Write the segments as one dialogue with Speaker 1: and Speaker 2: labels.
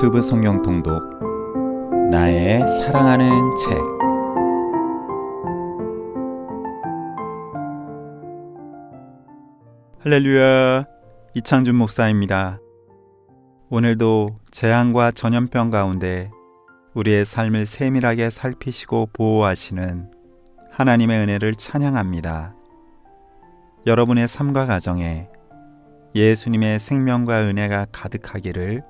Speaker 1: 유튜브 성경 통독 나의 사랑하는 책 할렐루야 이창준 목사입니다. 오늘도 재앙과 전염병 가운데 우리의 삶을 세밀하게 살피시고 보호하시는 하나님의 은혜를 찬양합니다. 여러분의 삶과 가정에 예수님의 생명과 은혜가 가득하기를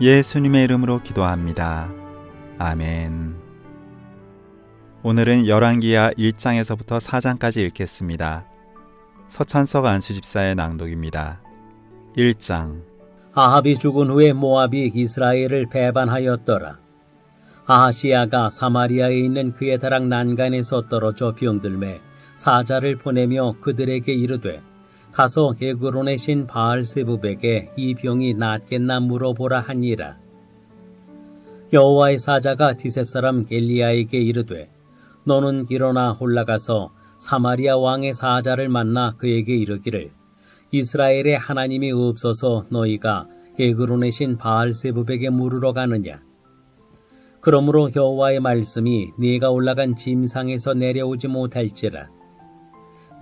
Speaker 1: 예수님의 이름으로 기도합니다. 아멘. 오늘은 열왕기야 1장에서부터 4장까지 읽겠습니다. 서찬석 안수집사의 낭독입니다. 1장
Speaker 2: 아합이 죽은 후에 모압이 이스라엘을 배반하였더라. 아하시아가 사마리아에 있는 그의 다락 난간에서 떨어져 병들매 사자를 보내며 그들에게 이르되 가서 에그론의 신 바알세부백에 이 병이 낫겠나 물어보라 하니라. 여호와의 사자가 디셉 사람 엘리야에게 이르되 너는 일어나 올라가서 사마리아 왕의 사자를 만나 그에게 이르기를 이스라엘의 하나님이 없어서 너희가 에그론의 신 바알세부백에 물으러 가느냐. 그러므로 여호와의 말씀이 네가 올라간 짐상에서 내려오지 못할지라.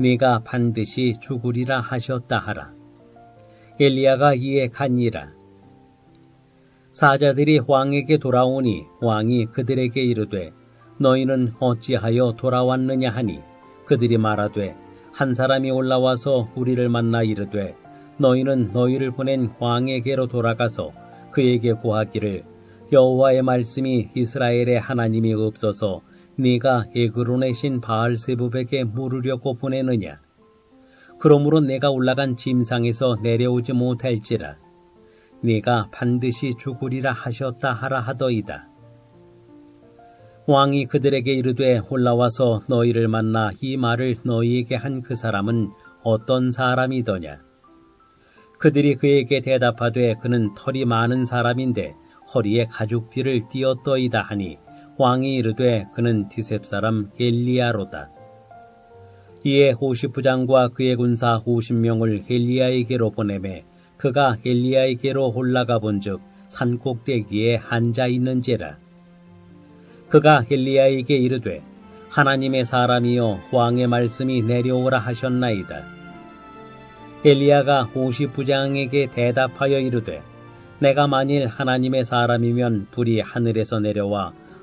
Speaker 2: 네가 반드시 죽으리라 하셨다 하라. 엘리야가 이에 간니라. 사자들이 왕에게 돌아오니 왕이 그들에게 이르되 너희는 어찌하여 돌아왔느냐 하니 그들이 말하되 한 사람이 올라와서 우리를 만나 이르되 너희는 너희를 보낸 왕에게로 돌아가서 그에게 고하기를 여호와의 말씀이 이스라엘의 하나님이 없어서 네가 에그론의 신 바알세부백에 물으려고 보내느냐? 그러므로 내가 올라간 짐상에서 내려오지 못할지라. 네가 반드시 죽으리라 하셨다 하라 하더이다. 왕이 그들에게 이르되 올라와서 너희를 만나 이 말을 너희에게 한 그 사람은 어떤 사람이더냐? 그들이 그에게 대답하되 그는 털이 많은 사람인데 허리에 가죽띠를 띄었더이다 하니 왕이 이르되 그는 디셉 사람 엘리야로다. 이에 호시 부장과 그의 군사 50명을 엘리야에게로 보내매 그가 엘리야에게로 올라가 본즉 산 꼭대기에 앉아 있는지라. 그가 엘리야에게 이르되 하나님의 사람이여 왕의 말씀이 내려오라 하셨나이다. 엘리야가 호시 부장에게 대답하여 이르되 내가 만일 하나님의 사람이면 불이 하늘에서 내려와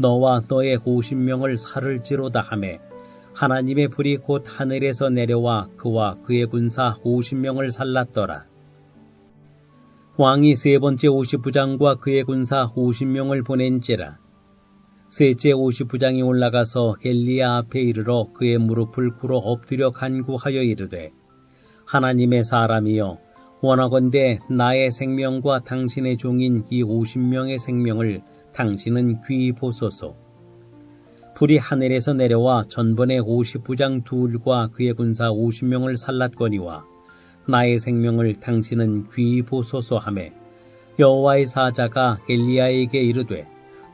Speaker 2: 너와 너의 오십 명을 살을지로다 하매 하나님의 불이 곧 하늘에서 내려와 그와 그의 군사 오십 명을 살랐더라. 왕이 세 번째 오십 부장과 그의 군사 오십 명을 보낸지라. 셋째 오십 부장이 올라가서 엘리야 앞에 이르러 그의 무릎을 꿇어 엎드려 간구하여 이르되 하나님의 사람이여 원하건대 나의 생명과 당신의 종인 이 오십 명의 생명을 당신은 귀히 보소서. 불이 하늘에서 내려와 전번에 오십 부장 둘과 그의 군사 오십 명을 살랐거니와 나의 생명을 당신은 귀히 보소서 하매 여호와의 사자가 엘리야에게 이르되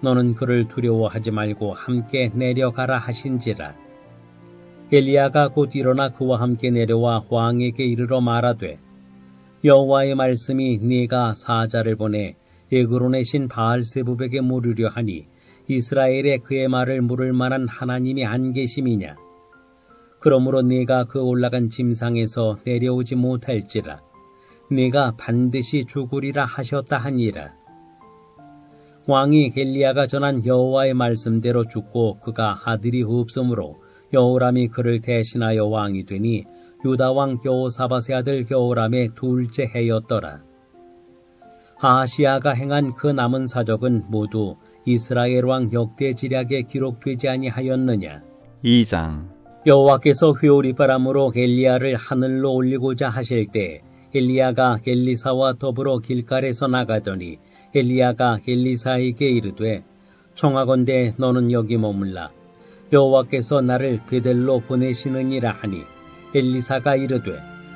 Speaker 2: 너는 그를 두려워하지 말고 함께 내려가라 하신지라. 엘리야가 곧 일어나 그와 함께 내려와 왕에게 이르러 말하되 여호와의 말씀이 네가 사자를 보내 에그론의 신 바알세부백에 물으려 하니 이스라엘에 그의 말을 물을 만한 하나님이 안 계심이냐? 그러므로 네가 그 올라간 짐상에서 내려오지 못할지라 네가 반드시 죽으리라 하셨다 하니라. 왕이 엘리야가 전한 여호와의 말씀대로 죽고 그가 아들이 없으므로 여호람이 그를 대신하여 왕이 되니 유다 왕 여호사밧의 아들 여호람의 둘째 해였더라. 아시아가 행한 그 남은 사적은 모두 이스라엘 왕 역대 지략에 기록되지 아니하였느냐?
Speaker 1: 2장
Speaker 2: 여호와께서 회오리 바람으로 엘리야를 하늘로 올리고자 하실 때 엘리야가 엘리사와 더불어 길갈에서 나가더니 엘리야가 엘리사에게 이르되 청하건대 너는 여기 머물라 여호와께서 나를 베델로 보내시느니라 하니 엘리사가 이르되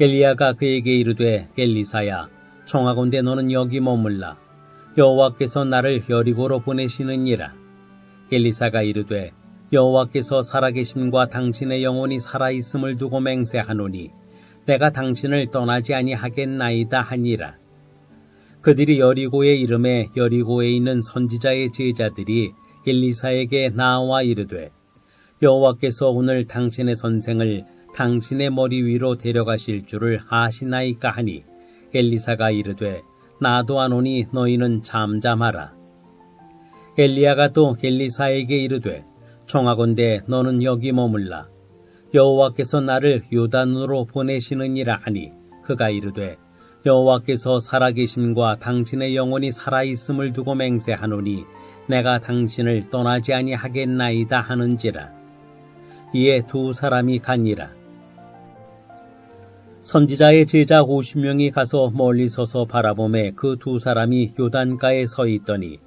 Speaker 2: 엘리야가 그에게 이르되 엘리사야 청하건대 너는 여기 머물라 여호와께서 나를 여리고로 보내시느니라 엘리사가 이르되 여호와께서 살아계심과 당신의 영혼이 살아있음을 두고 맹세하노니 내가 당신을 떠나지 아니하겠나이다 하니라. 그들이 여리고의 이름에 여리고에 있는 선지자의 제자들이 엘리사에게 나와 이르되 여호와께서 오늘 당신의 선생을 당신의 머리 위로 데려가실 줄을 아시나이까 하니 엘리사가 이르되 나도 아노니 너희는 잠잠하라. 엘리야가 또 엘리사에게 이르되 청하건대 너는 여기 머물라. 여호와께서 나를 요단으로 보내시느니라 하니 그가 이르되 여호와께서 살아계심과 당신의 영혼이 살아있음을 두고 맹세하노니 내가 당신을 떠나지 아니하겠나이다 하는지라. 이에 두 사람이 가니라. 선지자의 제자 50명이 가서 멀리 서서 바라보매 그 두 사람이 요단가에 서 있더니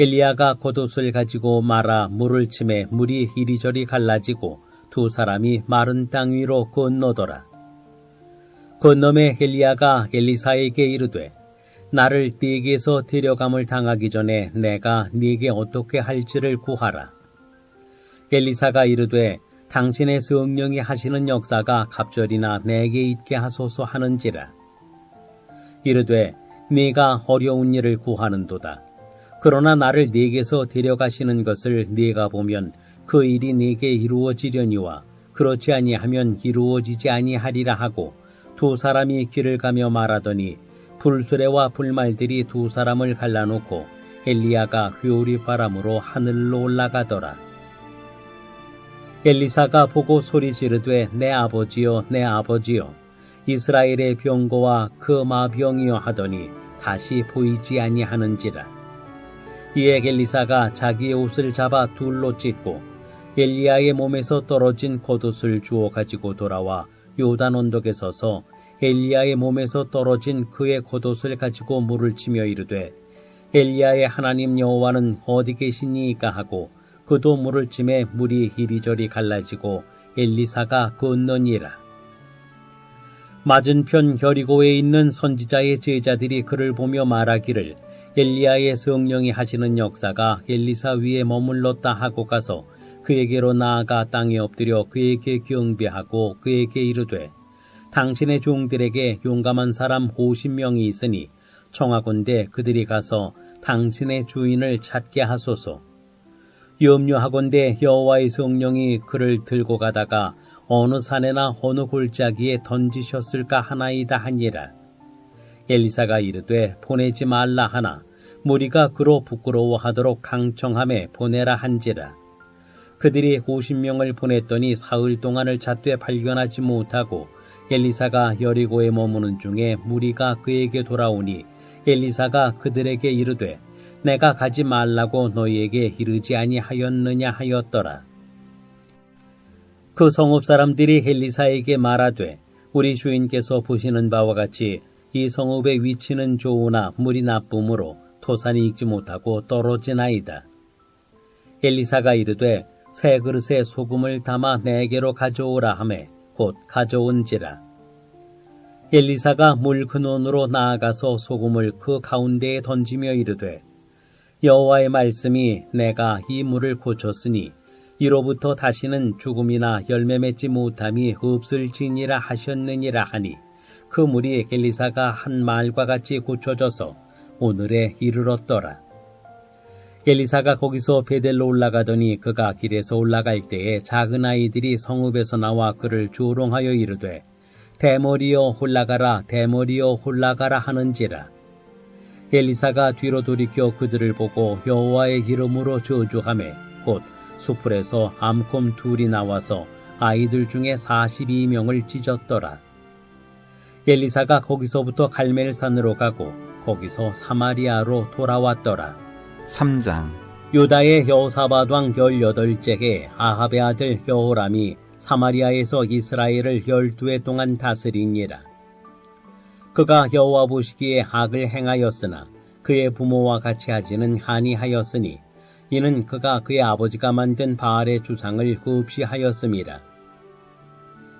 Speaker 2: 엘리야가 겉옷을 가지고 말아 물을 치매 물이 이리저리 갈라지고 두 사람이 마른 땅 위로 건너더라. 건너매 엘리야가 엘리사에게 이르되 나를 네게서 데려감을 당하기 전에 내가 네게 어떻게 할지를 구하라. 엘리사가 이르되 당신의 성령이 하시는 역사가 갑절이나 내게 있게 하소서 하는지라. 이르되 네가 어려운 일을 구하는도다. 그러나 나를 네게서 데려가시는 것을 네가 보면 그 일이 네게 이루어지려니와 그렇지 아니하면 이루어지지 아니하리라 하고 두 사람이 길을 가며 말하더니 불수레와 불말들이 두 사람을 갈라놓고 엘리야가 회오리 바람으로 하늘로 올라가더라. 엘리사가 보고 소리 지르되 내 아버지여 내 아버지여 이스라엘의 병거와 그 마병이여 하더니 다시 보이지 아니하는지라. 이에 엘리사가 자기의 옷을 잡아 둘로 찢고 엘리야의 몸에서 떨어진 겉옷을 주워 가지고 돌아와 요단 언덕에 서서 엘리야의 몸에서 떨어진 그의 겉옷을 가지고 물을 치며 이르되 엘리야의 하나님 여호와는 어디 계시니까 하고 그도 물을 찜에 물이 이리저리 갈라지고 엘리사가 건너니라. 맞은편 여리고에 있는 선지자의 제자들이 그를 보며 말하기를 엘리야의 성령이 하시는 역사가 엘리사 위에 머물렀다 하고 가서 그에게로 나아가 땅에 엎드려 그에게 경배하고 그에게 이르되 당신의 종들에게 용감한 사람 50명이 있으니 청하건대 그들이 가서 당신의 주인을 찾게 하소서. 염려하건대 여호와의 성령이 그를 들고 가다가 어느 산에나 어느 골짜기에 던지셨을까 하나이다 하니라. 엘리사가 이르되 보내지 말라 하나 무리가 그로 부끄러워하도록 강청함에 보내라 한지라. 그들이 50명을 보냈더니 사흘 동안을 잣되 발견하지 못하고 엘리사가 여리고에 머무는 중에 무리가 그에게 돌아오니 엘리사가 그들에게 이르되 내가 가지 말라고 너희에게 이르지 아니하였느냐 하였더라. 그 성읍 사람들이 엘리사에게 말하되 우리 주인께서 보시는 바와 같이 이 성읍의 위치는 좋으나 물이 나쁨으로 토산이 익지 못하고 떨어지나이다. 엘리사가 이르되 새 그릇에 소금을 담아 내게로 가져오라 하매 곧 가져온지라. 엘리사가 물 근원으로 나아가서 소금을 그 가운데에 던지며 이르되 여호와의 말씀이 내가 이 물을 고쳤으니 이로부터 다시는 죽음이나 열매 맺지 못함이 없을지니라 하셨느니라 하니 그 물이 엘리사가 한 말과 같이 고쳐져서 오늘에 이르렀더라. 엘리사가 거기서 베델로 올라가더니 그가 길에서 올라갈 때에 작은 아이들이 성읍에서 나와 그를 조롱하여 이르되 대머리여 홀라가라 대머리여 홀라가라 하는지라. 엘리사가 뒤로 돌이켜 그들을 보고 여호와의 이름으로 저주하매 곧 수풀에서 암곰 둘이 나와서 아이들 중에 42명을 찢었더라. 엘리사가 거기서부터 갈멜산으로 가고 거기서 사마리아로 돌아왔더라.
Speaker 1: 3장
Speaker 2: 유다의 여호사밧 왕 18째에 아합의 아들 여호람이 사마리아에서 이스라엘을 12해 동안 다스리니라. 그가 여호와 보시기에 악을 행하였으나 그의 부모와 같이 하지는 아니하였으니 이는 그가 그의 아버지가 만든 바알의 주상을 하였음이라.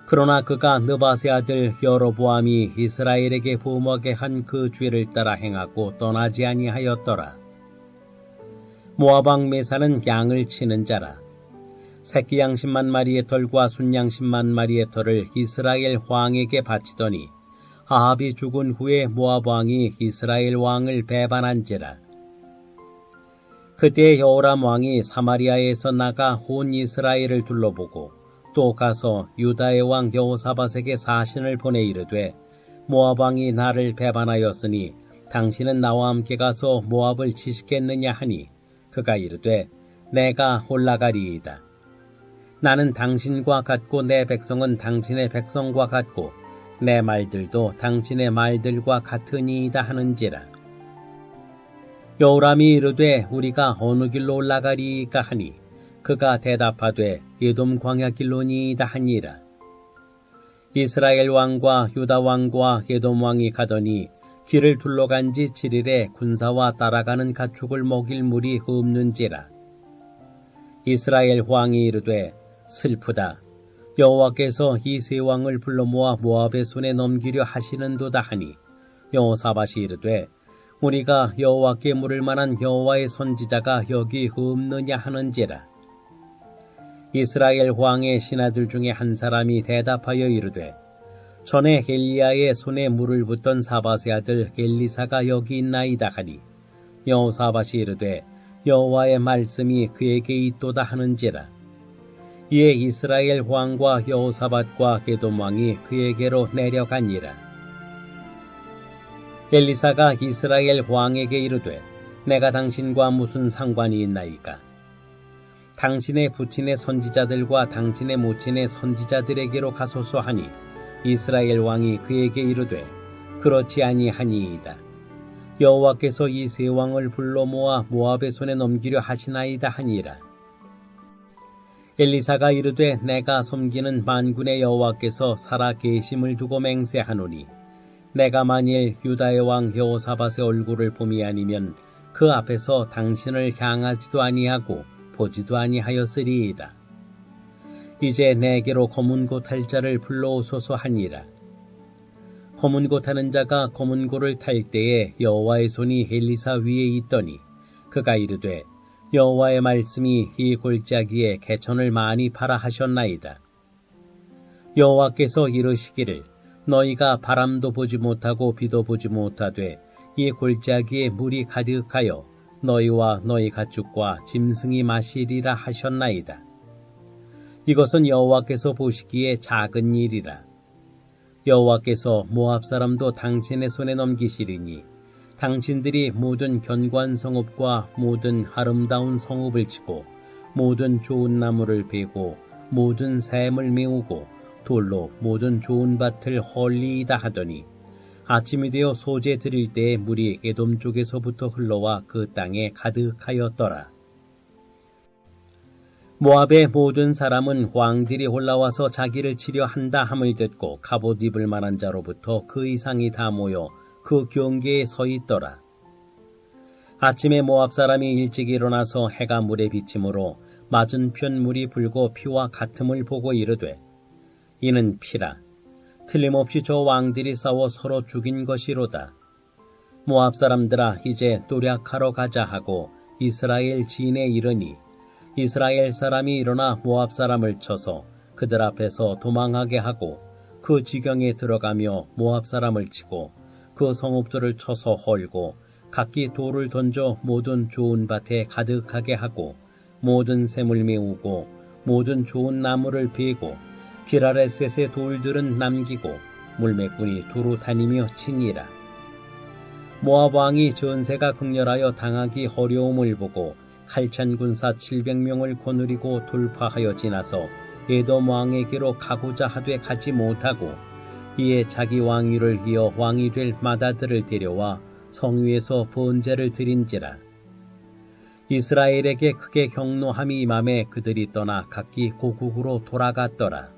Speaker 2: 그러나 그가 느바세 아들 여로보암이 이스라엘에게 부모하게 한 그 죄를 따라 행하고 떠나지 아니하였더라. 모아방 메사는 양을 치는 자라. 새끼 양 10만 마리의 털과 순양 10만 마리의 털을 이스라엘 왕에게 바치더니 아합이 죽은 후에 모압 왕이 이스라엘 왕을 배반한지라. 그때 여호람 왕이 사마리아에서 나가 온 이스라엘을 둘러보고 또 가서 유다의 왕 여호사밧에게 사신을 보내 이르되 모압 왕이 나를 배반하였으니 당신은 나와 함께 가서 모압을 치시겠느냐 하니 그가 이르되 내가 올라가리이다. 나는 당신과 같고 내 백성은 당신의 백성과 같고 내 말들도 당신의 말들과 같으니이다 하는지라. 여호람이 이르되 우리가 어느 길로 올라가리까 하니 그가 대답하되 예돔 광야 길로니이다 하니라. 이스라엘 왕과 유다 왕과 예돔 왕이 가더니 길을 둘러간 지 7일에 군사와 따라가는 가축을 먹일 물이 없는지라. 이스라엘 왕이 이르되 슬프다. 여호와께서 이세 왕을 불러 모아 모압의 손에 넘기려 하시는도다 하니 여호사밧이 이르되 우리가 여호와께 물을 만한 여호와의 선지자가 여기 없느냐 하는지라. 이스라엘 왕의 신하들 중에 한 사람이 대답하여 이르되 전에 엘리야의 손에 물을 붓던 사바세 아들 엘리사가 여기 있나이다 하니 여호사밧이 이르되 여호와의 말씀이 그에게 있도다 하는지라 이에 이스라엘 왕과 여호사밧과 게돔 왕이 그에게로 내려가니라 엘리사가 이스라엘 왕에게 이르되 내가 당신과 무슨 상관이 있나이까 당신의 부친의 선지자들과 당신의 모친의 선지자들에게로 가소서 하니 이스라엘 왕이 그에게 이르되 그렇지 아니하니이다. 여호와께서 이 세 왕을 불러 모아 모압의 손에 넘기려 하시나이다 하니라. 엘리사가 이르되 내가 섬기는 만군의 여호와께서 살아 계심을 두고 맹세하노니 내가 만일 유다의 왕 여호사밧의 얼굴을 봄이 아니면 그 앞에서 당신을 향하지도 아니하고 보지도 아니하였으리이다. 이제 내게로 검은 곳탈 자를 불러오소서 하니라. 검은 곳 타는 자가 검은 고를 탈 때에 여호와의 손이 엘리사 위에 있더니 그가 이르되 여호와의 말씀이 이 골짜기에 개천을 많이 팔아 하셨나이다. 여호와께서 이르시기를 너희가 바람도 보지 못하고 비도 보지 못하되 이 골짜기에 물이 가득하여 너희와 너희 가축과 짐승이 마시리라 하셨나이다. 이것은 여호와께서 보시기에 작은 일이라. 여호와께서 모압 사람도 당신의 손에 넘기시리니 당신들이 모든 견고한 성읍과 모든 아름다운 성읍을 치고 모든 좋은 나무를 베고 모든 샘을 메우고 돌로 모든 좋은 밭을 헐리이다 하더니 아침이 되어 소재 드릴 때에 물이 에돔 쪽에서부터 흘러와 그 땅에 가득하였더라. 모압의 모든 사람은 왕들이 올라와서 자기를 치려 한다 함을 듣고 갑옷 입을 만한 자로부터 그 이상이 다 모여 그 경계에 서 있더라. 아침에 모압 사람이 일찍 일어나서 해가 물에 비침으로 맞은편 물이 불고 피와 같음을 보고 이르되 이는 피라. 틀림없이 저 왕들이 싸워 서로 죽인 것이로다. 모압 사람들아 이제 노력하러 가자 하고 이스라엘 진에 이르니 이스라엘 사람이 일어나 모압 사람을 쳐서 그들 앞에서 도망하게 하고 그 지경에 들어가며 모압 사람을 치고 그 성읍들을 쳐서 헐고 각기 돌을 던져 모든 좋은 밭에 가득하게 하고 모든 샘을 메우고 모든 좋은 나무를 베고 길 아래 셋의 돌들은 남기고 물매꾼이 두루 다니며 치니라. 모압 왕이 전세가 극렬하여 당하기 어려움을 보고 칼찬 군사 700명을 거느리고 돌파하여 지나서 에돔 왕에게로 가고자 하되 가지 못하고 이에 자기 왕위를 이어 왕이 될 마다들을 데려와 성위에서 번제를 드린지라. 이스라엘에게 크게 경노함이 임함에 그들이 떠나 각기 고국으로 돌아갔더라.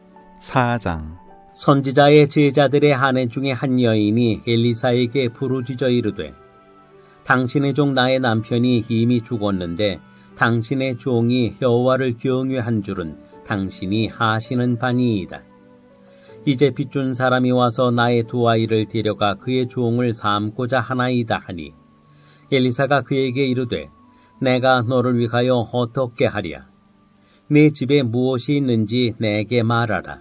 Speaker 1: 4장
Speaker 2: 선지자의 제자들의 아내 중에 한 여인이 엘리사에게 부르짖어 이르되 당신의 종 나의 남편이 이미 죽었는데 당신의 종이 여호와를 경외한 줄은 당신이 하시는 바니이다. 이제 빚준 사람이 와서 나의 두 아이를 데려가 그의 종을 삼고자 하나이다 하니 엘리사가 그에게 이르되 내가 너를 위하여 어떻게 하랴? 내 집에 무엇이 있는지 내게 말하라.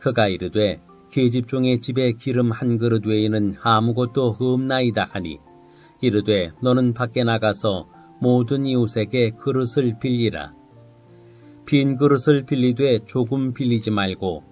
Speaker 2: 그가 이르되 계집 종의 집에 기름 한 그릇 외에는 아무것도 없나이다 하니 이르되 너는 밖에 나가서 모든 이웃에게 그릇을 빌리라. 빈 그릇을 빌리되 조금 빌리지 말고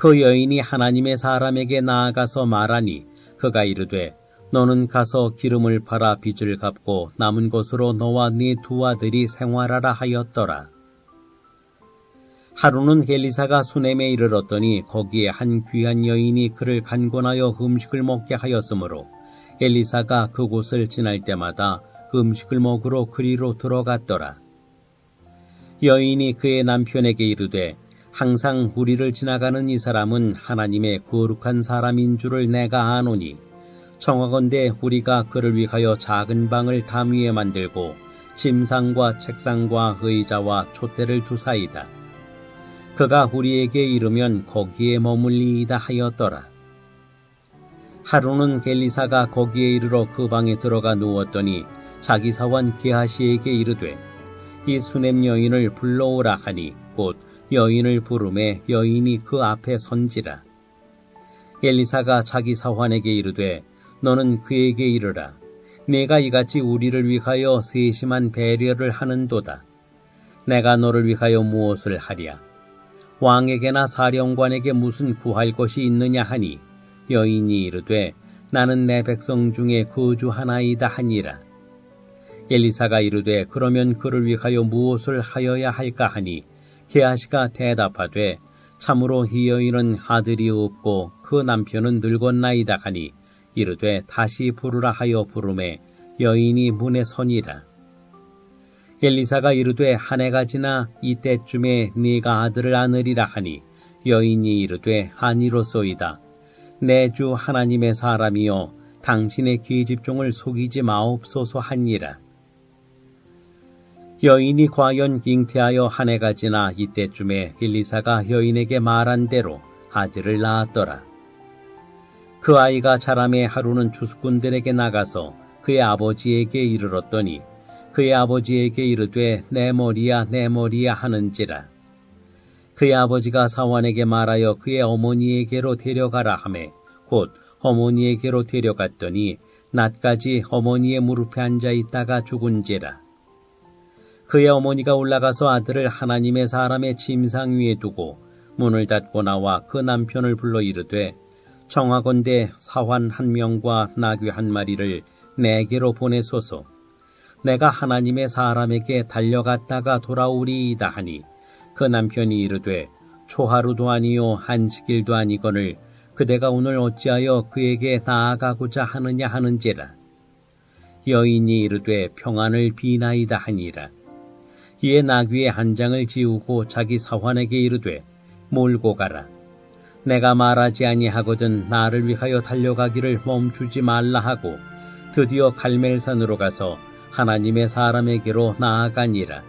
Speaker 2: 그 여인이 하나님의 사람에게 나아가서 말하니 그가 이르되 너는 가서 기름을 팔아 빚을 갚고 남은 것으로 너와 네 두 아들이 생활하라 하였더라. 하루는 헬리사가 수넴에 이르렀더니 거기에 한 귀한 여인이 그를 간곤하여 음식을 먹게 하였으므로 엘리사가 그곳을 지날 때마다 음식을 먹으러 그리로 들어갔더라. 여인이 그의 남편에게 이르되 항상 우리를 지나가는 이 사람은 하나님의 거룩한 사람인 줄을 내가 아노니 청하건대 우리가 그를 위하여 작은 방을 담 위에 만들고 침상과 책상과 의자와 촛대를 두사이다. 그가 우리에게 이르면 거기에 머물리이다 하였더라. 하루는 겔리사가 거기에 이르러 그 방에 들어가 누웠더니 자기 사원 게하시에게 이르되 이 수냄 여인을 불러오라 하니 곧 여인을 부름에 여인이 그 앞에 선지라. 엘리사가 자기 사환에게 이르되 너는 그에게 이르라. 내가 이같이 우리를 위하여 세심한 배려를 하는도다. 내가 너를 위하여 무엇을 하랴? 왕에게나 사령관에게 무슨 구할 것이 있느냐 하니 여인이 이르되 나는 내 백성 중에 거주 하나이다 하니라. 엘리사가 이르되 그러면 그를 위하여 무엇을 하여야 할까 하니 게하시가 대답하되 참으로 이 여인은 아들이 없고 그 남편은 늙었나이다 하니 이르되 다시 부르라 하여 부름에 여인이 문에 서니라. 엘리사가 이르되 한 해가 지나 이때쯤에 네가 아들을 안으리라 하니 여인이 이르되 아니로소이다. 내 주 하나님의 사람이여 당신의 계집종을 속이지 마옵소서 하니라. 여인이 과연 잉태하여 한 해가 지나 이때쯤에 엘리사가 여인에게 말한 대로 아들을 낳았더라. 그 아이가 자람에 하루는 주수꾼들에게 나가서 그의 아버지에게 이르렀더니 그의 아버지에게 이르되 내 머리야 내 머리야 하는지라. 그의 아버지가 사환에게 말하여 그의 어머니에게로 데려가라 하매 곧 어머니에게로 데려갔더니 낮까지 어머니의 무릎에 앉아 있다가 죽은지라. 그의 어머니가 올라가서 아들을 하나님의 사람의 침상 위에 두고 문을 닫고 나와 그 남편을 불러 이르되 청하건대 사환 한 명과 나귀 한 마리를 내게로 보내소서. 내가 하나님의 사람에게 달려갔다가 돌아오리이다 하니 그 남편이 이르되 초하루도 아니요 한식일도 아니거늘 그대가 오늘 어찌하여 그에게 나아가고자 하느냐 하는지라. 여인이 이르되 평안을 비나이다 하니라. 이에 나귀의 한 장을 지우고 자기 사환에게 이르되 몰고 가라. 내가 말하지 아니하거든 나를 위하여 달려가기를 멈추지 말라 하고 드디어 갈멜산으로 가서 하나님의 사람에게로 나아가니라.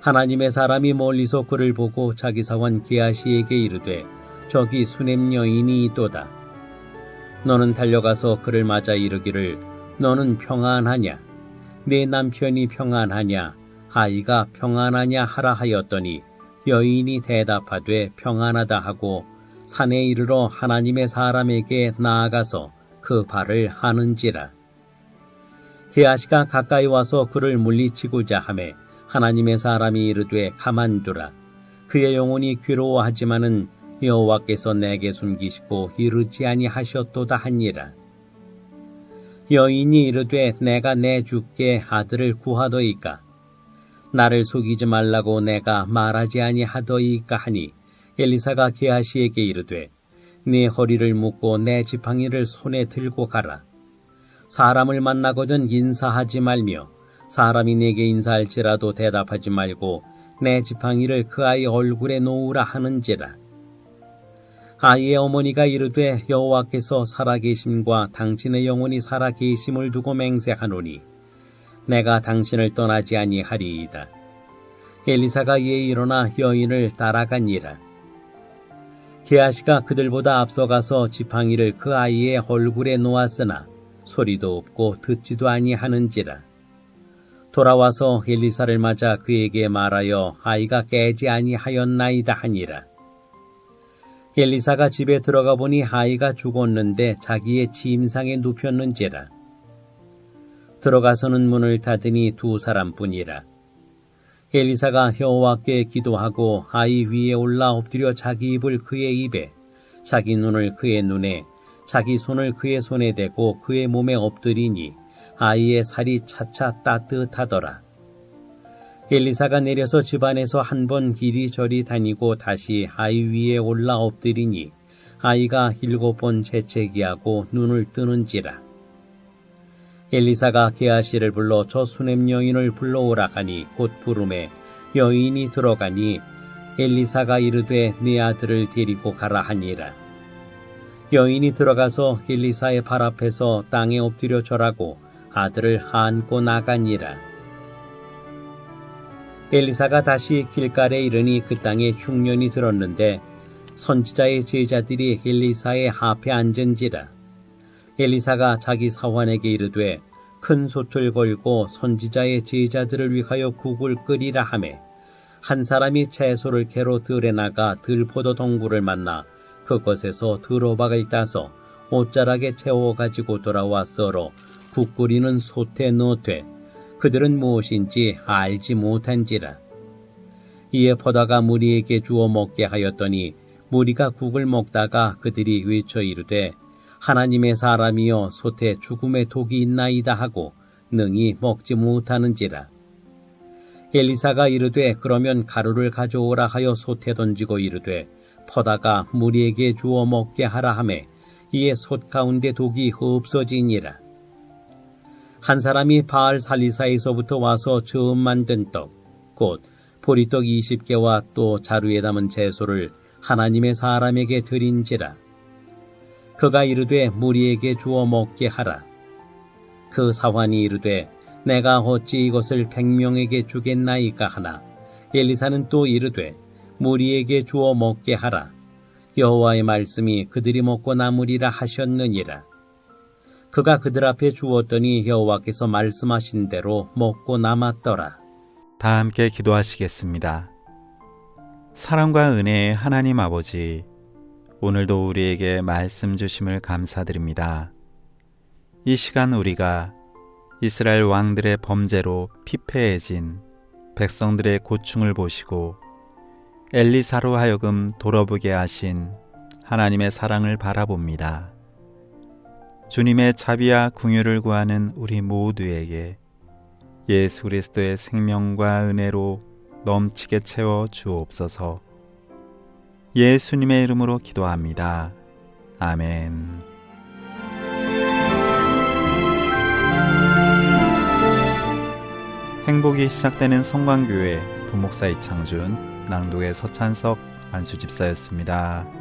Speaker 2: 하나님의 사람이 멀리서 그를 보고 자기 사원 게하시에게 이르되 저기 수냄 여인이 있도다. 너는 달려가서 그를 맞아 이르기를 너는 평안하냐? 내 남편이 평안하냐? 아이가 평안하냐 하라 하였더니 여인이 대답하되 평안하다 하고 산에 이르러 하나님의 사람에게 나아가서 그 발을 하는지라. 게하시가 가까이 와서 그를 물리치고자 하매 하나님의 사람이 이르되 가만두라. 그의 영혼이 괴로워하지만은 여호와께서 내게 숨기시고 이르지 아니하셨도다 하니라. 여인이 이르되 내가 내 주께 아들을 구하더이까 나를 속이지 말라고 내가 말하지 아니하더이까 하니 엘리사가 게하시에게 이르되 네 허리를 묶고 내 지팡이를 손에 들고 가라. 사람을 만나거든 인사하지 말며 사람이 내게 인사할지라도 대답하지 말고 내 지팡이를 그 아이 얼굴에 놓으라 하는지라. 아이의 어머니가 이르되 여호와께서 살아계심과 당신의 영혼이 살아계심을 두고 맹세하노니 내가 당신을 떠나지 아니하리이다. 엘리사가 이에 일어나 여인을 따라가니라. 게하시가 그들보다 앞서가서 지팡이를 그 아이의 얼굴에 놓았으나 소리도 없고 듣지도 아니하는지라. 돌아와서 엘리사를 맞아 그에게 말하여 아이가 깨지 아니하였나이다 하니라. 엘리사가 집에 들어가 보니 아이가 죽었는데 자기의 침상에 눕혔는지라. 들어가서는 문을 닫으니 두 사람뿐이라. 엘리사가 여호와께 기도하고 아이 위에 올라 엎드려 자기 입을 그의 입에, 자기 눈을 그의 눈에, 자기 손을 그의 손에 대고 그의 몸에 엎드리니 아이의 살이 차차 따뜻하더라. 엘리사가 내려서 집안에서 한 번 이리저리 다니고 다시 아이 위에 올라 엎드리니 아이가 일곱 번 재채기하고 눈을 뜨는지라. 엘리사가 게하시를 불러 저 수냄 여인을 불러오라 하니 곧 부름에 여인이 들어가니 엘리사가 이르되 네 아들을 데리고 가라 하니라. 여인이 들어가서 엘리사의 발 앞에서 땅에 엎드려 절하고 아들을 안고 나가니라. 엘리사가 다시 길갈에 이르니 그 땅에 흉년이 들었는데 선지자의 제자들이 엘리사의 앞에 앉은지라. 엘리사가 자기 사환에게 이르되 큰 솥을 걸고 선지자의 제자들을 위하여 국을 끓이라 하매 한 사람이 채소를 캐로 들에 나가 들포도 동굴을 만나 그것에서 들호박을 따서 옷자락에 채워 가지고 돌아와 썰어 국 끓이는 솥에 넣되 그들은 무엇인지 알지 못한지라. 이에 포다가 무리에게 주어 먹게 하였더니 무리가 국을 먹다가 그들이 외쳐 이르되 하나님의 사람이여 솥에 죽음의 독이 있나이다 하고 능히 먹지 못하는지라. 엘리사가 이르되 그러면 가루를 가져오라 하여 솥에 던지고 이르되 포다가 무리에게 주어 먹게 하라 하매 이에 솥 가운데 독이 없어지니라. 한 사람이 바알 살리사에서부터 와서 처음 만든 떡, 곧 보리떡 20개와 또 자루에 담은 채소를 하나님의 사람에게 드린지라. 그가 이르되 무리에게 주어 먹게 하라. 그 사환이 이르되 내가 어찌 이것을 백명에게 주겠나이까 하나. 엘리사는 또 이르되 무리에게 주어 먹게 하라. 여호와의 말씀이 그들이 먹고 남으리라 하셨느니라. 그가 그들 앞에 주었더니 여호와께서 말씀하신 대로 먹고 남았더라.
Speaker 1: 다 함께 기도하시겠습니다. 사랑과 은혜의 하나님 아버지, 오늘도 우리에게 말씀 주심을 감사드립니다. 이 시간 우리가 이스라엘 왕들의 범죄로 피폐해진 백성들의 고충을 보시고 엘리사로 하여금 돌아보게 하신 하나님의 사랑을 바라봅니다. 주님의 자비와 궁유를 구하는 우리 모두에게 예수 그리스도의 생명과 은혜로 넘치게 채워 주옵소서. 예수님의 이름으로 기도합니다. 아멘. 행복이 시작되는 성광교회 부목사 이창준, 낭독의 서찬석 안수집사였습니다.